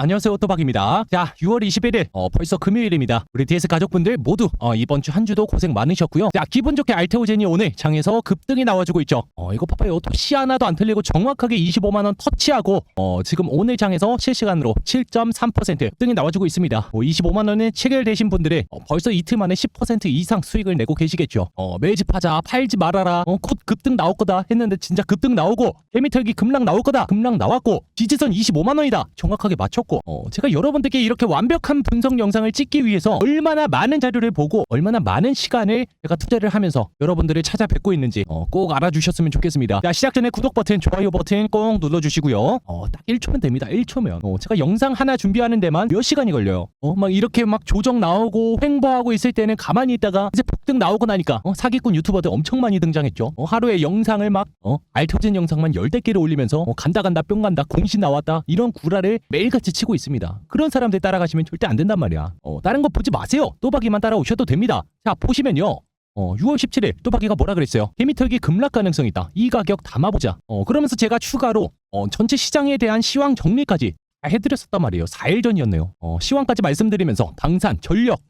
안녕하세요 오토박입니다. 자 6월 21일 어, 벌써 금요일입니다. 우리 DS 가족분들 모두 어, 이번 주 한 주도 고생 많으셨고요. 자 기분 좋게 알테오젠이 오늘 장에서 급등이 나와주고 있죠. 어 이거 봐봐요. 토시 하나도 안 틀리고 정확하게 25만 원 터치하고 어 지금 오늘 장에서 실시간으로 7.3% 급등이 나와주고 있습니다. 뭐 25만 원에 체결되신 분들이 어, 벌써 이틀 만에 10% 이상 수익을 내고 계시겠죠. 어 매집하자 팔지 말아라. 어 곧 급등 나올 거다 했는데 진짜 급등 나오고 개미털기 급락 나올 거다. 급락 나왔고 지지선 25만 원이다. 정확하게 맞췄고 어, 제가 여러분들께 이렇게 완벽한 분석 영상을 찍기 위해서 얼마나 많은 자료를 보고 얼마나 많은 시간을 제가 투자를 하면서 여러분들을 찾아뵙고 있는지 어, 꼭 알아주셨으면 좋겠습니다. 자 시작 전에 구독 버튼, 좋아요 버튼 꼭 눌러주시고요. 어, 딱 1초면 됩니다. 1초면. 어, 제가 영상 하나 준비하는 데만 몇 시간이 걸려요. 어, 막 이렇게 막 조정 나오고 횡보하고 있을 때는 가만히 있다가 이제 폭등 나오고 나니까 어, 사기꾼 유튜버들 엄청 많이 등장했죠. 어, 하루에 영상을 막 어, 알토진 영상만 열댓 개를 올리면서 어, 간다 간다 뿅 간다 공신 나왔다 이런 구라를 매일같이 치고 있습니다. 그런 사람들 따라가시면 절대 안 된단 말이야. 어, 다른 거 보지 마세요. 또박이만 따라오셔도 됩니다. 자 보시면요. 어, 6월 17일 또박이가 뭐라 그랬어요? 개미털기 급락 가능성이 있다. 이 가격 담아보자. 어, 그러면서 제가 추가로 어, 전체 시장에 대한 시황 정리까지 다 해드렸었단 말이에요. 4일 전이었네요. 어, 시황까지 말씀드리면서 방산, 전력,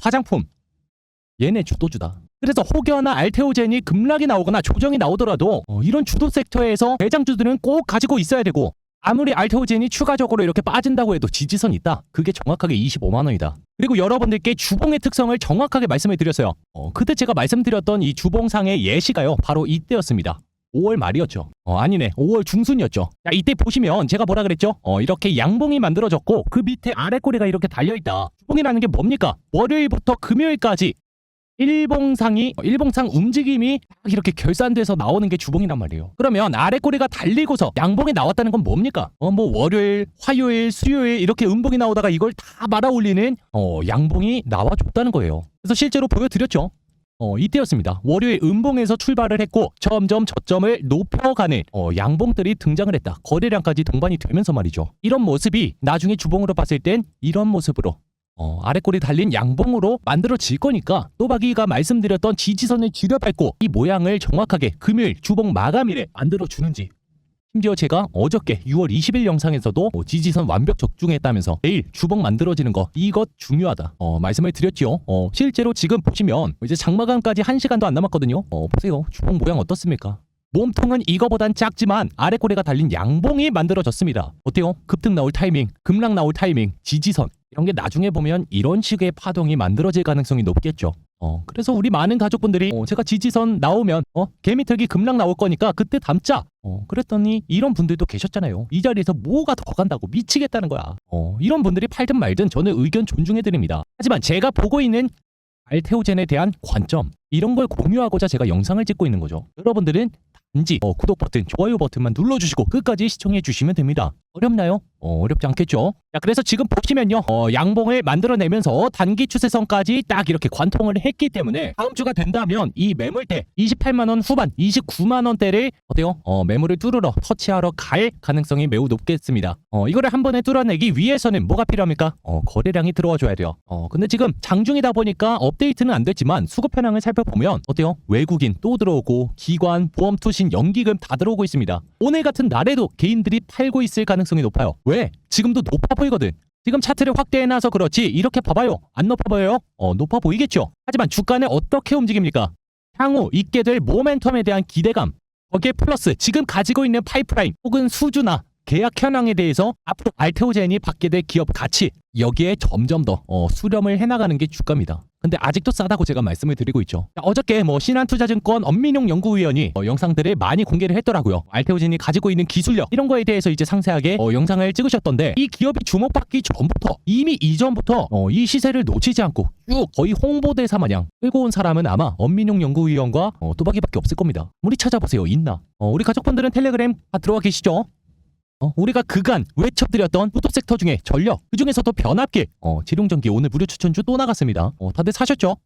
화장품 얘네 주도주다. 그래서 혹여나 알테오젠이 급락이 나오거나 조정이 나오더라도 어, 이런 주도 섹터에서 대장주들은 꼭 가지고 있어야 되고 아무리 알테오젠이 추가적으로 이렇게 빠진다고 해도 지지선 있다. 그게 정확하게 25만 원이다. 그리고 여러분들께 주봉의 특성을 정확하게 말씀해 드렸어요. 어, 그때 제가 말씀드렸던 이 주봉상의 예시가요. 바로 이때였습니다. 5월 말이었죠. 어, 아니네. 5월 중순이었죠. 자, 이때 보시면 제가 뭐라 그랬죠? 어, 이렇게 양봉이 만들어졌고 그 밑에 아래 꼬리가 이렇게 달려 있다. 주봉이라는 게 뭡니까? 월요일부터 금요일까지 일봉상이 어, 일봉상 움직임이 딱 이렇게 결산돼서 나오는 게 주봉이란 말이에요. 그러면 아래 꼬리가 달리고서 양봉이 나왔다는 건 뭡니까? 어 뭐 월요일, 화요일, 수요일 이렇게 음봉이 나오다가 이걸 다 말아 올리는 어 양봉이 나와줬다는 거예요. 그래서 실제로 보여드렸죠. 어 이때였습니다. 월요일 음봉에서 출발을 했고 점점 저점을 높여가는 어 양봉들이 등장을 했다. 거래량까지 동반이 되면서 말이죠. 이런 모습이 나중에 주봉으로 봤을 땐 이런 모습으로 어, 아래꼬리 달린 양봉으로 만들어질 거니까 또박이가 말씀드렸던 지지선을 줄여밟고 이 모양을 정확하게 금요일 주봉 마감일에 만들어주는지. 심지어 제가 어저께 6월 20일 영상에서도 어, 지지선 완벽 적중했다면서 내일 주봉 만들어지는 거 이것 중요하다 어, 말씀을 드렸지요. 어, 실제로 지금 보시면 이제 장마감까지 1시간도 안 남았거든요. 어, 보세요. 주봉 모양 어떻습니까? 몸통은 이거보단 작지만 아래 꼬리가 달린 양봉이 만들어졌습니다. 어때요? 급등 나올 타이밍, 급락 나올 타이밍, 지지선 이런 게 나중에 보면 이런 식의 파동이 만들어질 가능성이 높겠죠. 어, 그래서 우리 많은 가족분들이 어, 제가 지지선 나오면 어, 개미털기 급락 나올 거니까 그때 담자. 어, 그랬더니 이런 분들도 계셨잖아요. 이 자리에서 뭐가 더 간다고 미치겠다는 거야. 어, 이런 분들이 팔든 말든 저는 의견 존중해 드립니다. 하지만 제가 보고 있는 알테오젠에 대한 관점 이런 걸 공유하고자 제가 영상을 찍고 있는 거죠. 여러분들은 단지 어, 구독 버튼, 좋아요 버튼만 눌러주시고 끝까지 시청해 주시면 됩니다. 어렵나요? 어, 어렵지 않겠죠? 자, 그래서 지금 보시면요. 어, 양봉을 만들어내면서 단기 추세선까지 딱 이렇게 관통을 했기 때문에 다음 주가 된다면 이 매물대 28만 원 후반, 29만 원대를 어때요? 어, 매물을 뚫으러 터치하러 갈 가능성이 매우 높겠습니다. 어, 이거를 한 번에 뚫어내기 위해서는 뭐가 필요합니까? 어, 거래량이 들어와 줘야 돼요. 어, 근데 지금 장중이다 보니까 업데이트는 안 됐지만 수급 현황을 살펴보면 어때요? 외국인 또 들어오고 기관, 보험 투신, 연기금 다 들어오고 있습니다. 오늘 같은 날에도 개인들이 팔고 있을 가능성이 높아요. 왜? 지금도 높아 보이거든. 지금 차트를 확대해놔서 그렇지 이렇게 봐봐요. 안 높아 보여요? 어 높아 보이겠죠. 하지만 주가는 어떻게 움직입니까? 향후 있게 될 모멘텀에 대한 기대감 거기에 플러스 지금 가지고 있는 파이프라인 혹은 수주나 계약 현황에 대해서 앞으로 알테오젠이 받게 될 기업 가치 여기에 점점 더 어, 수렴을 해나가는 게 주가입니다. 근데 아직도 싸다고 제가 말씀을 드리고 있죠. 자, 어저께 뭐 신한투자증권 엄민용 연구위원이 어, 영상들을 많이 공개를 했더라고요. 알테오젠이 가지고 있는 기술력 이런 거에 대해서 이제 상세하게 어, 영상을 찍으셨던데 이 기업이 주목받기 전부터 이미 이전부터 어, 이 시세를 놓치지 않고 쭉 거의 홍보대사 마냥 끌고 온 사람은 아마 엄민용 연구위원과 어, 또박이밖에 없을 겁니다. 우리 찾아보세요. 있나? 어, 우리 가족분들은 텔레그램 다 들어와 계시죠? 어, 우리가 그간 외쳐드렸던 포토 섹터 중에 전력, 그 중에서도 변압기, 어, 지룡전기 오늘 무료 추천주 또 나갔습니다. 어, 다들 사셨죠?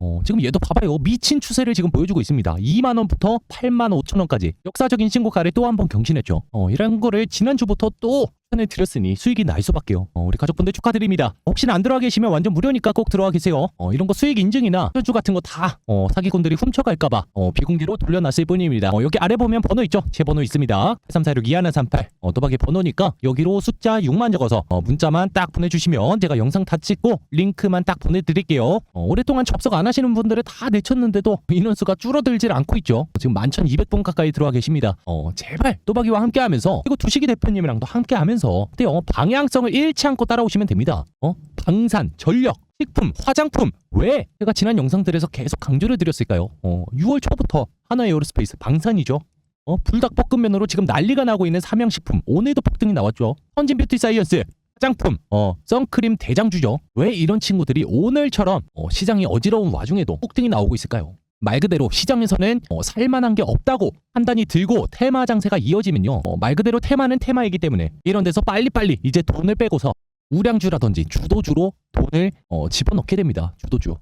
어, 지금 얘도 봐봐요. 미친 추세를 지금 보여주고 있습니다. 2만원부터 8만 5천원까지 역사적인 신고가를 또 한 번 경신했죠. 어, 이런 거를 지난주부터 또 추천을 드렸으니 수익이 날 수밖에요. 어, 우리 가족분들 축하드립니다. 혹시나 안 들어와 계시면 완전 무료니까 꼭 들어와 계세요. 어, 이런 거 수익 인증이나 현주 같은 거 다 어, 사기꾼들이 훔쳐갈까봐 어, 비공개로 돌려놨을 뿐입니다. 어, 여기 아래 보면 번호 있죠? 제 번호 있습니다. 8346 2138 어, 또박이 번호니까 여기로 숫자 6만 적어서 어, 문자만 딱 보내주시면 제가 영상 다 찍고 링크만 딱 보내드릴게요. 어, 오랫동안 접속 안 하시는 분들은 다 내쳤는데도 인원수가 줄어들질 않고 있죠. 지금 11,200분 가까이 들어와 계십니다. 어, 제발 또박이와 함께하면서 그리고 두식이 대표님이랑도 함께하면서 근데 어, 방향성을 잃지 않고 따라오시면 됩니다. 어, 방산, 전력, 식품, 화장품 왜 제가 지난 영상들에서 계속 강조를 드렸을까요? 어, 6월 초부터 하나 에어로스페이스 방산이죠. 어, 불닭 볶음면으로 지금 난리가 나고 있는 삼양식품 오늘도 폭등이 나왔죠. 헌진 뷰티 사이언스 화장품, 어, 선크림 대장주죠. 왜 이런 친구들이 오늘처럼 어, 시장이 어지러운 와중에도 폭등이 나오고 있을까요? 말 그대로 시장에서는 어, 살만한 게 없다고 판단이 들고 테마 장세가 이어지면요. 어, 말 그대로 테마는 테마이기 때문에 이런 데서 빨리빨리 이제 돈을 빼고서 우량주라든지 주도주로 돈을 어, 집어넣게 됩니다. 주도주.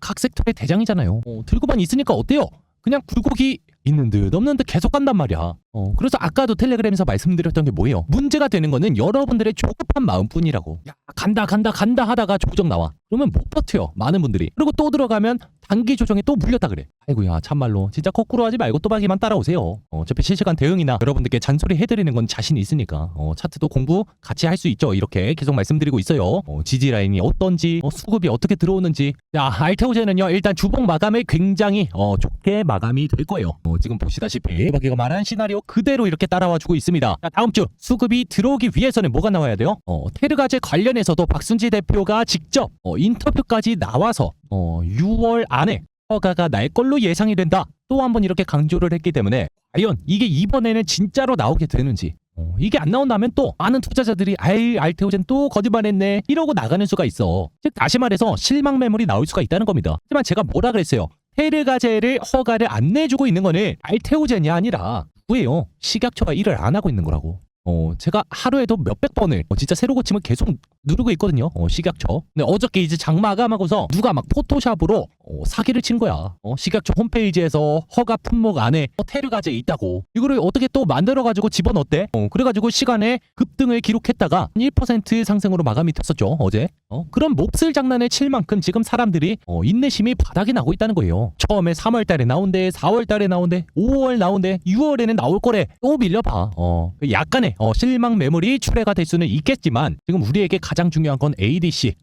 각 섹터의 대장이잖아요. 어, 들고만 있으니까 어때요? 그냥 굴곡이 있는 듯 없는 듯 계속 간단 말이야. 어, 그래서 아까도 텔레그램에서 말씀드렸던 게 뭐예요? 문제가 되는 거는 여러분들의 조급한 마음뿐이라고. 야, 간다 간다 간다 하다가 조정 나와. 그러면 못 버텨요. 많은 분들이. 그리고 또 들어가면 단기 조정에 또 물렸다 그래. 아이고야 참말로 진짜 거꾸로 하지 말고 또박이만 따라오세요. 어, 어차피 실시간 대응이나 여러분들께 잔소리 해드리는 건 자신 있으니까 어, 차트도 공부 같이 할 수 있죠. 이렇게 계속 말씀드리고 있어요. 어, 지지 라인이 어떤지 어, 수급이 어떻게 들어오는지. 자 알테오제는요 일단 주봉 마감을 굉장히 어, 좋게 마감이 될 거예요. 어, 지금 보시다시피 또박이가 말한 시나리오 그대로 이렇게 따라와주고 있습니다. 자 다음 주 수급이 들어오기 위해서는 뭐가 나와야 돼요? 어, 테르가제 관련해서도 박순지 대표가 직접 어, 인터뷰까지 나와서 어, 6월 안에 허가가 날 걸로 예상이 된다. 또 한 번 이렇게 강조를 했기 때문에 과연 이게 이번에는 진짜로 나오게 되는지 어, 이게 안 나온다면 또 많은 투자자들이 아이 알테오젠 또 거짓말했네 이러고 나가는 수가 있어. 즉 다시 말해서 실망 매물이 나올 수가 있다는 겁니다. 하지만 제가 뭐라 그랬어요? 테르가제를 허가를 안 내주고 있는 거는 알테오젠이 아니라 누구예요? 식약처가 일을 안 하고 있는 거라고. 어, 제가 하루에도 몇백 번을 어, 진짜 새로 고침을 계속 누르고 있거든요. 어, 식약처. 근데 어저께 이제 장 마감하고서 누가 막 포토샵으로 어, 사기를 친 거야. 어, 식약처 홈페이지에서 허가 품목 안에 어, 테르가제 있다고. 이거를 어떻게 또 만들어가지고 집어넣었대? 어, 그래가지고 시간에 급등을 기록했다가 1% 상승으로 마감이 됐었죠. 어제. 어, 그런 몹쓸 장난을 칠 만큼 지금 사람들이 어, 인내심이 바닥이 나고 있다는 거예요. 처음에 3월 달에 나온대, 4월 달에 나온대, 5월 나온대, 6월에는 나올 거래. 또 밀려봐. 어, 약간의 어, 실망 매물이 출회가 될 수는 있겠지만 지금 우리에게 가장 중요한 건 ADC.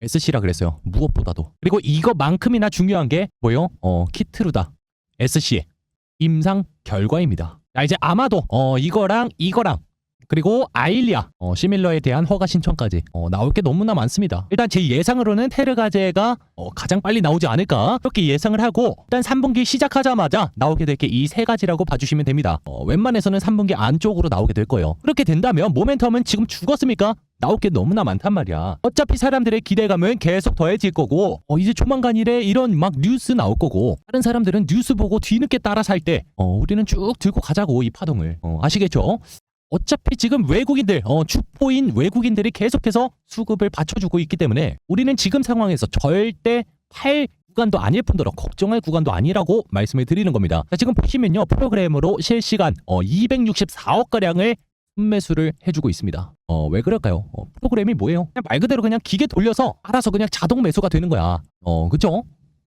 SC라 그랬어요. 무엇보다도. 그리고 이거만큼이나 중요한 게 뭐예요? 어, 키트루다. SC. 임상 결과입니다. 자, 이제 아마도 어, 이거랑 이거랑 그리고 아일리아 어, 시밀러에 대한 허가 신청까지 어, 나올 게 너무나 많습니다. 일단 제 예상으로는 테르가제가 어, 가장 빨리 나오지 않을까 그렇게 예상을 하고 일단 3분기 시작하자마자 나오게 될 게 이 세 가지라고 봐주시면 됩니다. 어, 웬만해서는 3분기 안쪽으로 나오게 될 거예요. 그렇게 된다면 모멘텀은 지금 죽었습니까? 나올 게 너무나 많단 말이야. 어차피 사람들의 기대감은 계속 더해질 거고, 어, 이제 조만간 이래 이런 막 뉴스 나올 거고, 다른 사람들은 뉴스 보고 뒤늦게 따라 살 때, 어, 우리는 쭉 들고 가자고, 이 파동을. 어, 아시겠죠? 어차피 지금 외국인들, 어, 주포인 외국인들이 계속해서 수급을 받쳐주고 있기 때문에 우리는 지금 상황에서 절대 팔 구간도 아닐 뿐더러 걱정할 구간도 아니라고 말씀을 드리는 겁니다. 자, 지금 보시면요. 프로그램으로 실시간 어, 264억 가량을 순매수를 해주고 있습니다. 어, 왜 그럴까요? 어, 프로그램이 뭐예요? 그냥 말 그대로 그냥 기계 돌려서 알아서 그냥 자동 매수가 되는 거야. 어, 그죠?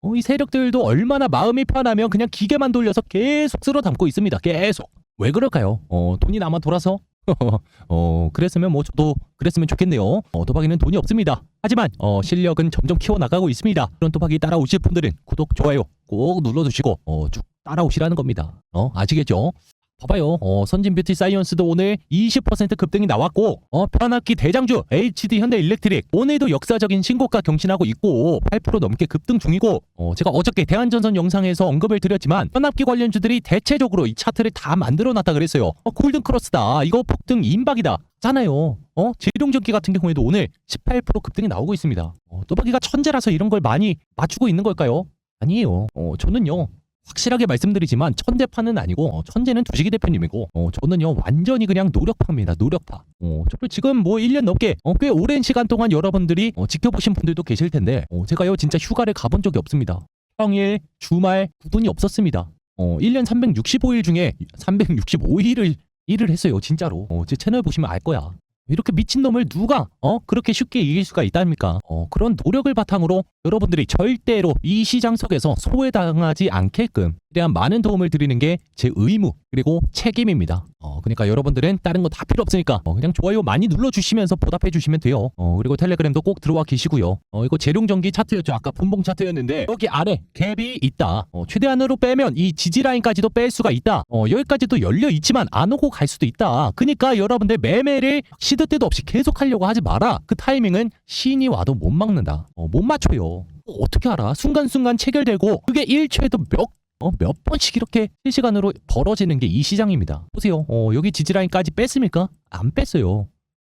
어, 이 세력들도 얼마나 마음이 편하면 그냥 기계만 돌려서 계속 쓸어 담고 있습니다. 계속. 왜 그럴까요? 어, 돈이 남아 돌아서? 어, 그랬으면 뭐 저도 그랬으면 좋겠네요. 어, 도박이는 돈이 없습니다. 하지만 어, 실력은 점점 키워나가고 있습니다. 그런 도박이 따라오실 분들은 구독, 좋아요 꼭 눌러주시고 어, 쭉 따라오시라는 겁니다. 어, 아시겠죠? 봐봐요. 어, 선진 뷰티 사이언스도 오늘 20% 급등이 나왔고, 어, 변압기 대장주 HD 현대 일렉트릭 오늘도 역사적인 신고가 경신하고 있고 8% 넘게 급등 중이고, 어, 제가 어저께 대한전선 영상에서 언급을 드렸지만 변압기 관련주들이 대체적으로 이 차트를 다 만들어 놨다 그랬어요. 어, 골든 크로스다. 이거 폭등 임박이다. 잖아요. 어, 제동전기 같은 경우에도 오늘 18% 급등이 나오고 있습니다. 어, 또박이가 천재라서 이런 걸 많이 맞추고 있는 걸까요? 아니에요. 어, 저는요. 확실하게 말씀드리지만 천재파는 아니고 어, 천재는 두식이 대표님이고 어, 저는요 완전히 그냥 노력파입니다. 노력파. 어, 저를 지금 뭐 1년 넘게 어, 꽤 오랜 시간 동안 여러분들이 어, 지켜보신 분들도 계실 텐데 어, 제가요 진짜 휴가를 가본 적이 없습니다. 평일 주말 구분이 없었습니다. 어, 1년 365일 중에 365일을 일을 했어요 진짜로. 어, 제 채널 보시면 알 거야 이렇게 미친놈을 누가 어 그렇게 쉽게 이길 수가 있답니까? 어 그런 노력을 바탕으로 여러분들이 절대로 이 시장 속에서 소외당하지 않게끔 최 대한 많은 도움을 드리는 게 제 의무 그리고 책임입니다. 어 그러니까 여러분들은 다른 거 다 필요 없으니까 어, 그냥 좋아요 많이 눌러주시면서 보답해 주시면 돼요. 어 그리고 텔레그램도 꼭 들어와 계시고요. 어 이거 재룡전기 차트였죠? 아까 분봉 차트였는데 여기 아래 갭이 있다. 어, 최대한으로 빼면 이 지지 라인까지도 뺄 수가 있다. 어 여기까지도 열려 있지만 안 오고 갈 수도 있다. 그러니까 여러분들 매매를 시도 때도 없이 계속 하려고 하지 마라. 그 타이밍은 신이 와도 못 막는다. 어, 못 맞춰요. 어, 어떻게 알아? 순간순간 체결되고 그게 1초에도 몇 어, 몇 번씩 이렇게 실시간으로 벌어지는 게 이 시장입니다. 보세요. 어, 여기 지지라인까지 뺐습니까? 안 뺐어요.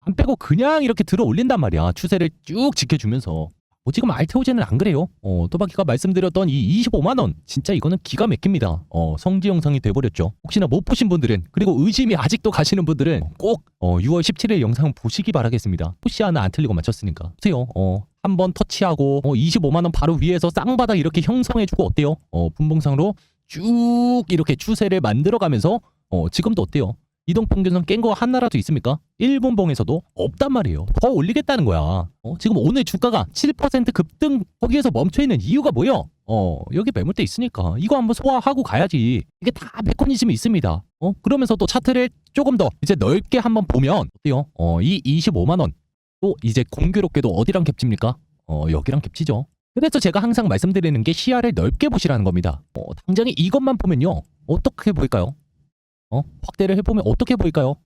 안 빼고 그냥 이렇게 들어 올린단 말이야. 추세를 쭉 지켜주면서. 뭐 지금 알테오제는 안 그래요. 어, 또박이가 말씀드렸던 이 25만 원 진짜 이거는 기가 막힙니다. 어, 성지 영상이 돼버렸죠. 혹시나 못 보신 분들은 그리고 의심이 아직도 가시는 분들은 꼭 어, 6월 17일 영상 보시기 바라겠습니다. 푸시 하나 안 틀리고 맞췄으니까. 보세요. 어, 한번 터치하고 어, 25만 원 바로 위에서 쌍바닥 이렇게 형성해주고 어때요? 어, 분봉상으로 쭉 이렇게 추세를 만들어가면서 어, 지금도 어때요? 이동평균선 깬 거 하나라도 있습니까? 일본봉에서도 없단 말이에요. 더 올리겠다는 거야. 어, 지금 오늘 주가가 7% 급등 거기에서 멈춰 있는 이유가 뭐요? 어, 여기 매물대 있으니까 이거 한번 소화하고 가야지. 이게 다 메커니즘이 있습니다. 어, 그러면서 또 차트를 조금 더 이제 넓게 한번 보면 어때요? 어, 이 25만 원. 또 이제 공교롭게도 어디랑 겹칩니까? 어, 여기랑 겹치죠. 그래서 제가 항상 말씀드리는 게 시야를 넓게 보시라는 겁니다. 어, 당장에 이것만 보면요. 어떻게 보일까요? 어? 확대를 해보면 어떻게 보일까요?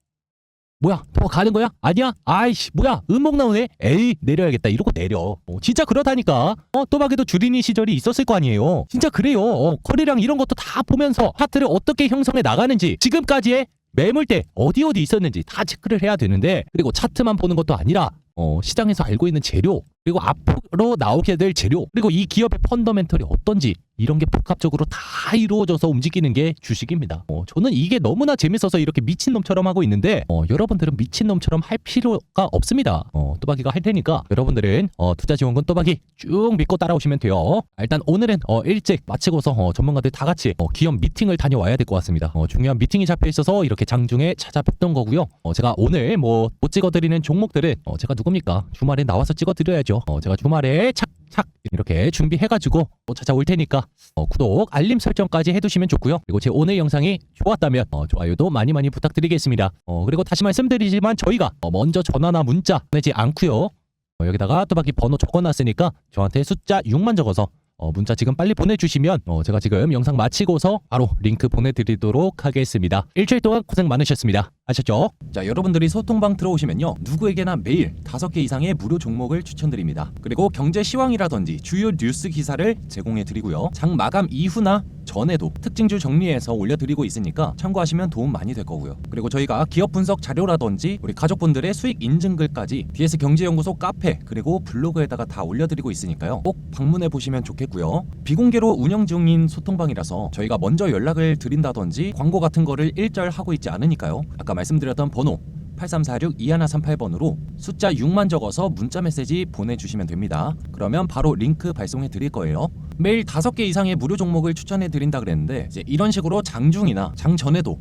뭐야? 더 가는 거야? 아니야? 아이씨, 뭐야? 음목 나오네? 에이, 내려야겠다. 이러고 내려. 어, 진짜 그렇다니까. 어, 또박에도 주린이 시절이 있었을 거 아니에요. 진짜 그래요. 어, 거래량 이런 것도 다 보면서 차트를 어떻게 형성해 나가는지 지금까지의 매물대 어디 어디 있었는지 다 체크를 해야 되는데 그리고 차트만 보는 것도 아니라 어, 시장에서 알고 있는 재료 그리고 앞으로 나오게 될 재료 그리고 이 기업의 펀더멘털이 어떤지 이런 게 복합적으로 다 이루어져서 움직이는 게 주식입니다. 어, 저는 이게 너무나 재밌어서 이렇게 미친놈처럼 하고 있는데 어, 여러분들은 미친놈처럼 할 필요가 없습니다. 어, 또박이가 할 테니까 여러분들은 어, 투자지원금 또박이 쭉 믿고 따라오시면 돼요. 아, 일단 오늘은 어, 일찍 마치고서 어, 전문가들 다 같이 어, 기업 미팅을 다녀와야 될 것 같습니다. 어, 중요한 미팅이 잡혀 있어서 이렇게 장중에 찾아뵙던 거고요. 어, 제가 오늘 뭐 못 찍어드리는 종목들은 어, 제가 누굽니까? 주말에 나와서 찍어드려야죠. 어, 제가 주말에 착착 이렇게 준비해가지고 또 찾아올 테니까 어, 구독, 알림 설정까지 해두시면 좋고요. 그리고 제 오늘 영상이 좋았다면 어, 좋아요도 많이 많이 부탁드리겠습니다. 어, 그리고 다시 말씀드리지만 저희가 어, 먼저 전화나 문자 보내지 않고요. 어, 여기다가 또박이 번호 적어놨으니까 저한테 숫자 6만 적어서 어, 문자 지금 빨리 보내주시면 어, 제가 지금 영상 마치고서 바로 링크 보내드리도록 하겠습니다. 일주일 동안 고생 많으셨습니다. 아셨죠? 자 여러분들이 소통방 들어오시면요 누구에게나 매일 다섯 개 이상의 무료 종목을 추천드립니다. 그리고 경제 시황이라든지 주요 뉴스 기사를 제공해 드리고요. 장 마감 이후나 전에도 특징주 정리해서 올려드리고 있으니까 참고하시면 도움 많이 될 거고요. 그리고 저희가 기업 분석 자료라든지 우리 가족분들의 수익 인증글까지 DS 경제연구소 카페 그리고 블로그에다가 다 올려드리고 있으니까요. 꼭 방문해 보시면 좋겠고 요. 비공개로 운영 중인 소통방이라서 저희가 먼저 연락을 드린다든지 광고 같은 거를 일절 하고 있지 않으니까요. 아까 말씀드렸던 번호 8346-2138번으로 숫자 6만 적어서 문자 메시지 보내주시면 됩니다. 그러면 바로 링크 발송해 드릴 거예요. 매일 5개 이상의 무료 종목을 추천해 드린다 그랬는데 이런 식으로 장중이나 장 전에도